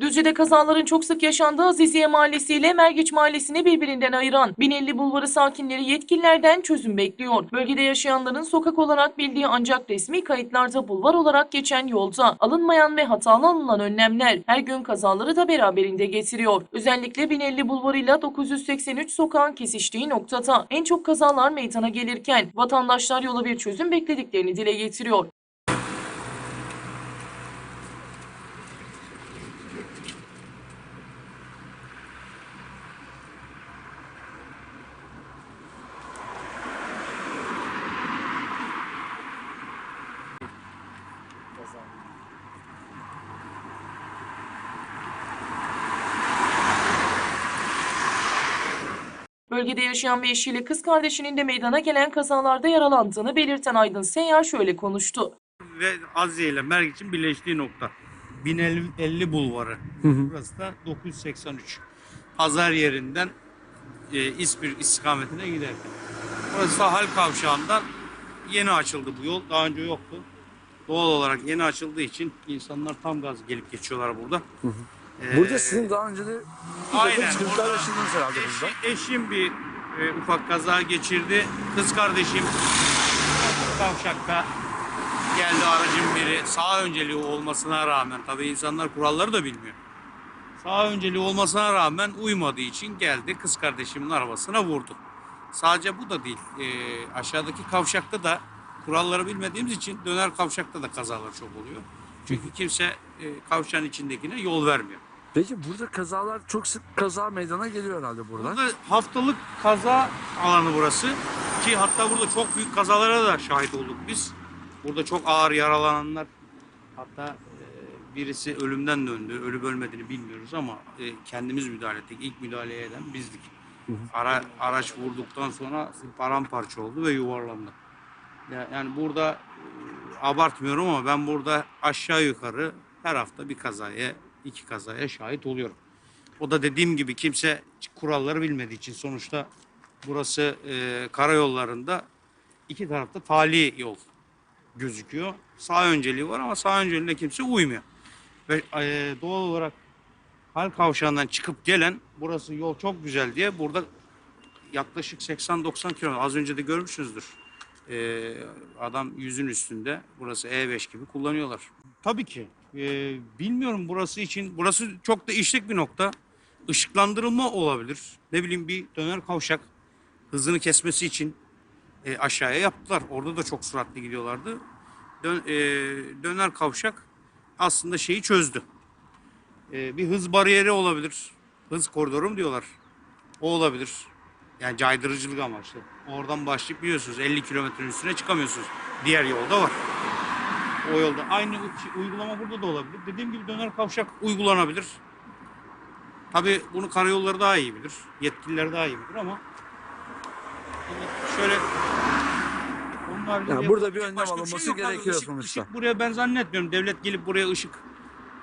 Düzce'de kazaların çok sık yaşandığı Aziziye Mahallesi ile Mergeç Mahallesi'ni birbirinden ayıran 1050 bulvarı sakinleri yetkililerden çözüm bekliyor. Bölgede yaşayanların sokak olarak bildiği ancak resmi kayıtlarda bulvar olarak geçen yolda alınmayan ve hatalı alınan önlemler her gün kazaları da beraberinde getiriyor. Özellikle 1050 bulvarıyla 983 sokağın kesiştiği noktada en çok kazalar meydana gelirken vatandaşlar yola bir çözüm beklediklerini dile getiriyor. Bölgede yaşayan ve eşiyle kız kardeşinin de meydana gelen kazalarda yaralandığını belirten Aydın Seyyar şöyle konuştu. ve Aziye ile Mergiç'in birleştiği nokta. 1050 bulvarı. Burası da 983. Pazar yerinden e, İspir istikametine giderken. Burası Sahal Kavşağı'ndan yeni açıldı bu yol. Daha önce yoktu. Doğal olarak yeni açıldığı için insanlar tam gaz gelip geçiyorlar burada. Ee, Burada sizin daha önce de Aynen. sıkıntılar yaşadınız herhalde burada. eşi- eşim bir e, ufak kaza geçirdi. Kız kardeşim kavşakta geldi aracın biri. Sağ önceliği olmasına rağmen tabii insanlar kuralları da bilmiyor. Sağ önceliği olmasına rağmen uymadığı için geldi kız kardeşimin arabasına vurdu. Sadece bu da değil. E, aşağıdaki kavşakta da kuralları bilmediğimiz için döner kavşakta da kazalar çok oluyor. Çünkü kimse e, kavşağın içindekine yol vermiyor. Peki burada kazalar çok sık kaza meydana geliyor herhalde burada. Burada haftalık kaza alanı burası. Ki hatta burada çok büyük kazalara da şahit olduk biz. Burada çok ağır yaralananlar hatta e, birisi ölümden döndü. Ölüp ölmediğini bilmiyoruz ama e, kendimiz müdahale ettik. İlk müdahale eden bizdik. Ara, araç vurduktan sonra paramparça oldu ve yuvarlandı. Ya- Yani burada abartmıyorum ama ben burada aşağı yukarı her hafta bir kazaya, iki kazaya şahit oluyorum. O da dediğim gibi kimse kuralları bilmediği için sonuçta burası e, karayollarında iki tarafta tali yol gözüküyor. Sağ önceliği var ama sağ önceliğine kimse uymuyor. Ve e, doğal olarak hal kavşağından çıkıp gelen burası yol çok güzel diye burada yaklaşık 80-90 kilometre az önce de görmüşsünüzdür. E, adam yüzün üstünde burası E5 gibi kullanıyorlar. Tabii ki. e, bilmiyorum burası için. Burası çok da işlek bir nokta ışıklandırılma olabilir. Ne bileyim bir döner kavşak hızını kesmesi için e, aşağıya yaptılar. Orada da çok süratli gidiyorlardı. Dön, e, döner kavşak aslında şeyi çözdü. E, bir hız bariyeri olabilir. Hız koridoru mu diyorlar. O olabilir. Yani caydırıcılık amaçlı. Oradan başlayıp biliyorsunuz 50 kilometrenin üstüne çıkamıyorsunuz. Diğer yolda var. O yolda. Aynı uygulama burada da olabilir. Dediğim gibi döner kavşak uygulanabilir. Tabii bunu karayolları daha iyi bilir. Yetkililer daha iyi bilir ama şöyle onun Yani burada bir önlem bir alınması şey gerekiyor Işık- sonuçta. ışık buraya ben zannetmiyorum. Devlet gelip buraya ışık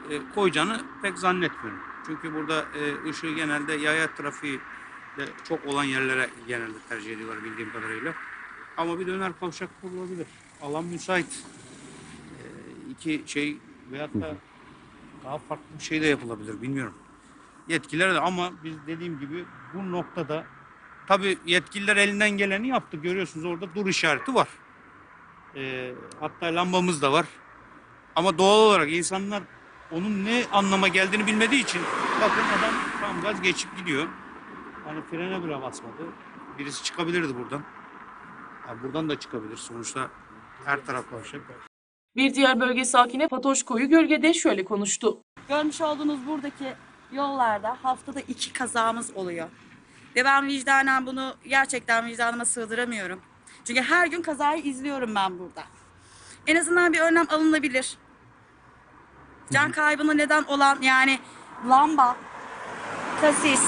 e, koyacağını pek zannetmiyorum. Çünkü burada e, ışığı genelde yaya trafiği de çok olan yerlere genelde tercih ediyorlar bildiğim kadarıyla. Ama bir döner kavşak kurulabilir. Alan müsait. E, iki şey veyahut da daha farklı bir şey de yapılabilir bilmiyorum. Yetkililer de ama biz dediğim gibi bu noktada tabii yetkililer elinden geleni yaptı. Görüyorsunuz orada dur işareti var. E, hatta lambamız da var. Ama doğal olarak insanlar onun ne anlama geldiğini bilmediği için bakın adam tam gaz geçip gidiyor. Hani frene bile basmadı. Birisi çıkabilirdi buradan. Ha, buradan da çıkabilir. Sonuçta her taraf kavşak. Bir diğer bölge sakini Fatoş Koyu Gölge'de şöyle konuştu. Görmüş olduğunuz buradaki yollarda haftada iki kazamız oluyor. Ve ben vicdanen bunu gerçekten vicdanıma sığdıramıyorum. Çünkü her gün kazayı izliyorum ben burada. En azından bir önlem alınabilir. Can kaybına neden olan yani lamba, kasis,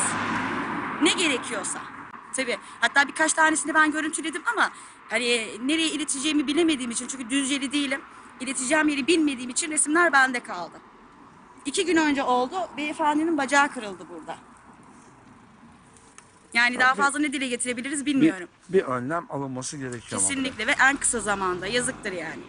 ne gerekiyorsa. Tabii. Hatta birkaç tanesini ben görüntüledim ama hani nereye ileteceğimi bilemediğim için çünkü düzceli değilim. İleteceğim yeri bilmediğim için resimler bende kaldı. İki gün önce oldu. Beyefendinin bacağı kırıldı burada. Yani daha fazla ne dile getirebiliriz Bir, bilmiyorum. bir önlem alınması gerekiyor. ama. Kesinlikle ve en kısa zamanda yazıktır yani.